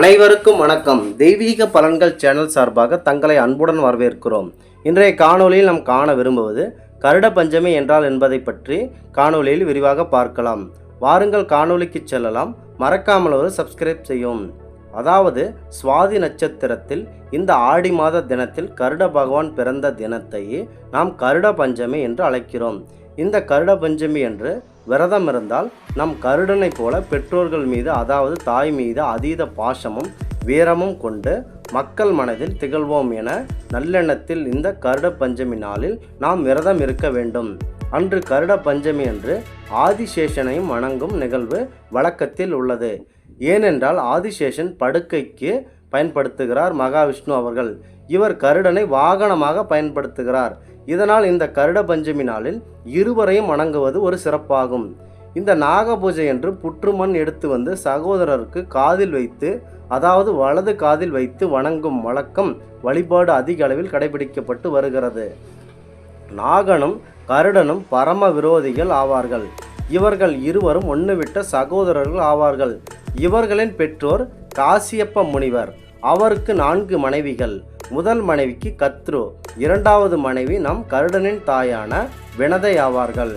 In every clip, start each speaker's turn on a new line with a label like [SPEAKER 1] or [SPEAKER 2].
[SPEAKER 1] அனைவருக்கும் வணக்கம். தெய்வீக பலன்கள் சேனல் சார்பாக தங்களை அன்புடன் வரவேற்கிறோம். இன்றைய காணொளியில் நாம் காண விரும்புவது கருட பஞ்சமி என்றால் என்பதை பற்றி காணொலியில் விரிவாக பார்க்கலாம். வாருங்கள் காணொளிக்கு செல்லலாம். மறக்காமல் ஒரு சப்ஸ்கிரைப் செய்யும். அதாவது சுவாதி நட்சத்திரத்தில் இந்த ஆடி மாத தினத்தில் கருட பகவான் பிறந்த தினத்தை நாம் கருட பஞ்சமி என்று அழைக்கிறோம். இந்த கருட பஞ்சமி என்று விரதம் இருந்தால் நம் கருடனைப் போல பெற்றோர்கள் மீது அதாவது தாய் மீது அதீத பாசமும் வீரமும் கொண்டு மக்கள் மனதில் திகழ்வோம் என நல்லெண்ணத்தில் இந்த கருட பஞ்சமி நாளில் நாம் விரதம் இருக்க வேண்டும். அன்று கருட பஞ்சமி அன்று ஆதிசேஷனையும் வணங்கும் நிகழ்வு வழக்கத்தில் உள்ளது. ஏனென்றால் ஆதிசேஷன் படுக்கைக்கு பயன்படுத்துகிறார் மகாவிஷ்ணு அவர்கள். இவர் கருடனை வாகனமாக பயன்படுத்துகிறார். இதனால் இந்த கருட பஞ்சமி நாளில் இருவரையும் வணங்குவது ஒரு சிறப்பாகும். இந்த நாக பூஜை என்று புற்றுமண் எடுத்து வந்து சகோதரருக்கு காதில் வைத்து அதாவது வலது காதில் வைத்து வணங்கும் வழக்கம் வழிபாடு அதிக அளவில் கடைபிடிக்கப்பட்டு வருகிறது. நாகனும் கருடனும் பரம விரோதிகள் ஆவார்கள். இவர்கள் இருவரும் ஒன்றுவிட்ட சகோதரர்கள் ஆவார்கள். இவர்களின் பெற்றோர் காசியப்ப முனிவர். அவருக்கு நான்கு மனைவிகள். முதல் மனைவிக்கு கத்ரு இரண்டாவது மனைவி நம் கருடனின் தாயான வினதை ஆவார்கள்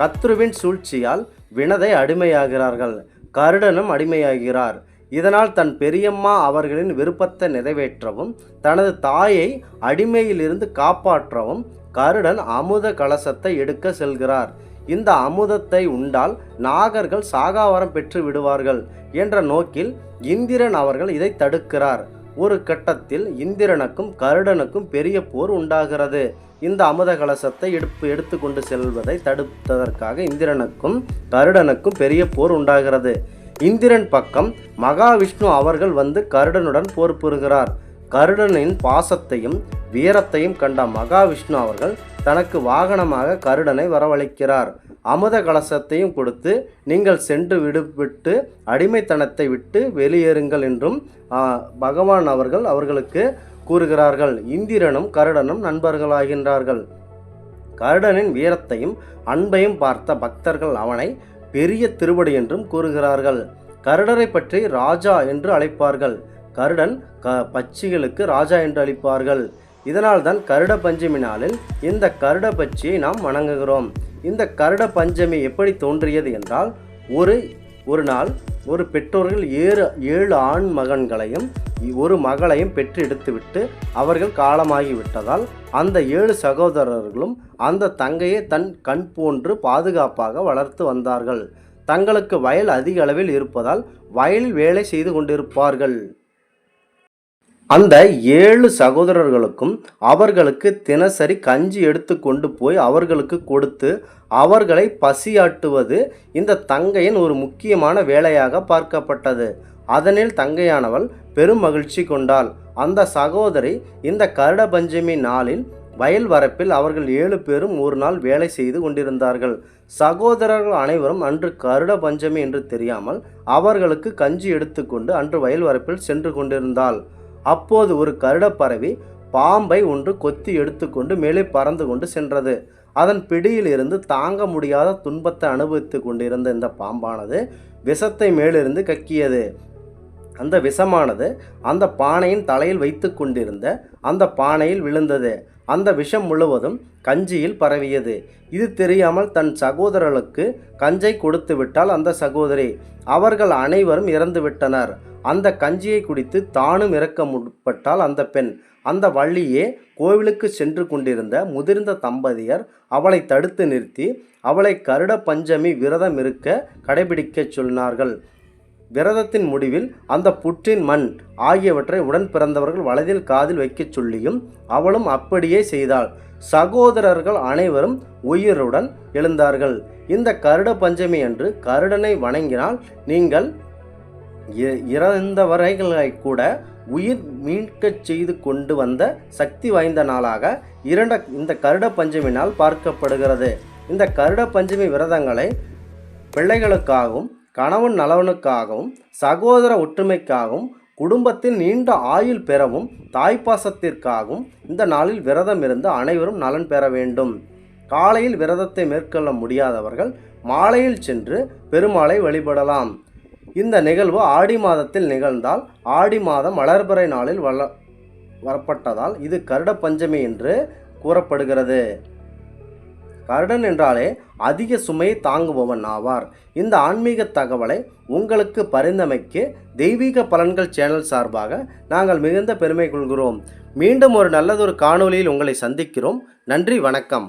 [SPEAKER 1] கத்ருவின் சூழ்ச்சியால் வினதை அடிமையாகிறார்கள். கருடனும் அடிமையாகிறார். இதனால் தன் பெரியம்மா அவர்களின் விருப்பத்தை நிறைவேற்றவும் தனது தாயை அடிமையிலிருந்து காப்பாற்றவும் கருடன் அமுத கலசத்தை எடுக்க செல்கிறார். இந்த அமுதத்தை உண்டால் நாகர்கள் சாகாவரம் பெற்று விடுவார்கள் என்ற நோக்கில் இந்திரன் அவர்கள் இதை தடுக்கிறார். ஒரு கட்டத்தில் இந்திரனுக்கும் கருடனுக்கும் பெரிய போர் உண்டாகிறது. இந்த அமுத கலசத்தை எடுப்பு எடுத்துக்கொண்டு செல்வதை தடுத்ததற்காக இந்திரனுக்கும் கருடனுக்கும் பெரிய போர் உண்டாகிறது. இந்திரன் பக்கம் மகாவிஷ்ணு அவர்கள் வந்து கருடனுடன் போர் புரிகிறார். கருடனின் பாசத்தையும் வீரத்தையும் கண்ட மகாவிஷ்ணு அவர்கள் தனக்கு வாகனமாக கருடனை வரவழைக்கிறார். அமுத கலசத்தையும் கொடுத்து நீங்கள் சென்று விடுவிட்டு அடிமைத்தனத்தை விட்டு வெளியேறுங்கள் என்றும் பகவான் அவர்கள் அவர்களுக்கு கூறுகிறார்கள். இந்திரனும் கருடனும் நண்பர்களாகின்றார்கள். கருடனின் வீரத்தையும் அன்பையும் பார்த்த பக்தர்கள் அவனை பெரிய திருவடி என்றும் கூறுகிறார்கள். கருடரை பற்றி ராஜா என்று அழைப்பார்கள். கருடன் க பட்சிகளுக்கு ராஜா என்று அழைப்பார்கள். இதனால்தான் கருட பஞ்சமி நாளில் இந்த கருட பட்சியை நாம் வணங்குகிறோம். இந்த கருட பஞ்சமி எப்படி தோன்றியது என்றால் ஒரு ஒரு நாள் ஒரு பெற்றோர்கள் ஏழு ஏழு ஆண் மகன்களையும் ஒரு மகளையும் பெற்று எடுத்துவிட்டு அவர்கள் காலமாகிவிட்டதால் அந்த ஏழு சகோதரர்களும் அந்த தங்கையை தன் கண் போன்று பாதுகாப்பாக வளர்த்து வந்தார்கள். தங்களுக்கு வயல் அதிக அளவில் இருப்பதால் வயலில் வேலை செய்து கொண்டிருப்பார்கள். அந்த ஏழு சகோதரர்களுக்கும் அவர்களுக்கு தினசரி கஞ்சி எடுத்து கொண்டு போய் அவர்களுக்கு கொடுத்து அவர்களை பசியாட்டுவது இந்த தங்கையின் ஒரு முக்கியமான வேலையாக பார்க்கப்பட்டது. அதனில் தங்கையானவள் பெரும் மகிழ்ச்சி கொண்டாள். அந்த சகோதரி இந்த கருட பஞ்சமி நாளில் வயல் வரப்பில் அவர்கள் ஏழு பேரும் ஒரு நாள் வேலை செய்து கொண்டிருந்தார்கள். சகோதரர்கள் அனைவரும் அன்று கருட பஞ்சமி என்று தெரியாமல் அவர்களுக்கு கஞ்சி எடுத்துக்கொண்டு அன்று வயல் வரப்பில் சென்று கொண்டிருந்தாள். அப்போது ஒரு கருடப்பறவை பாம்பை ஒன்று கொத்தி எடுத்துக்கொண்டு மேலே பறந்து கொண்டு சென்றது. அதன் பிடியில் இருந்து தாங்க முடியாத துன்பத்தை அனுபவித்து கொண்டிருந்த இந்த பாம்பானது விஷத்தை மேலிருந்து கக்கியது. அந்த விஷமானது அந்த பானையின் தலையில் வைத்து கொண்டிருந்த அந்த பானையில் விழுந்தது. அந்த விஷம் முழுவதும் கஞ்சியில் பரவியது. இது தெரியாமல் தன் சகோதரர்களுக்கு கஞ்சை கொடுத்து விட்டால் அந்த சகோதரி. அவர்கள் அனைவரும் இறந்து விட்டனர் அந்த கஞ்சியை குடித்து தானும் இறக்க முற்பட்டால் அந்த பெண். அந்த வள்ளியே கோவிலுக்கு சென்று கொண்டிருந்த முதிர்ந்த தம்பதியர் அவளை தடுத்து நிறுத்தி அவளை கருட பஞ்சமி விரதம் இருக்க கடைபிடிக்கச் சொன்னார்கள். விரதத்தின் முடிவில் அந்த புற்றின் மண் ஆகியவற்றை உடன் பிறந்தவர்கள் வலதில் காதில் வைக்கச் சொல்லியும் அவளும் அப்படியே செய்தாள். சகோதரர்கள் அனைவரும் உயிருடன் எழுந்தார்கள். இந்த கருட பஞ்சமி அன்று கருடனை வணங்கினால் நீங்கள் இ- இறந்தவர்களை கூட உயிர் மீட்கச் செய்து கொண்டு வந்த சக்தி வாய்ந்த நாளாக இரண்ட இந்த கருட பஞ்சமினால் பார்க்கப்படுகிறது. இந்த கருட பஞ்சமி விரதங்களை பிள்ளைகளுக்காகவும் கணவன் நலவனுக்காகவும் சகோதர ஒற்றுமைக்காகவும் குடும்பத்தில் நீண்ட ஆயுள் பெறவும் தாய்ப்பாசத்திற்காகவும் இந்த நாளில் விரதம் இருந்து அனைவரும் நலன் பெற வேண்டும். காலையில் விரதத்தை மேற்கொள்ள முடியாதவர்கள் மாலையில் சென்று பெருமாளை வழிபடலாம். இந்த நிகழ்வு ஆடி மாதத்தில் நிகழ்ந்தால் ஆடி மாதம் வளர்பிறை நாளில் வள வரப்பட்டதால் இது கருட பஞ்சமி என்று கூறப்படுகிறது. கருடன் என்றாலே அதிக சுமையை தாங்குபவன் ஆவார். இந்த ஆன்மீக தகவலை உங்களுக்கு பரிந்தமைக்கு தெய்வீக பலன்கள் சேனல் சார்பாக நாங்கள் மிகுந்த பெருமை கொள்கிறோம். மீண்டும் ஒரு நல்லதொரு காணொலியில் உங்களை சந்திக்கிறோம். நன்றி வணக்கம்.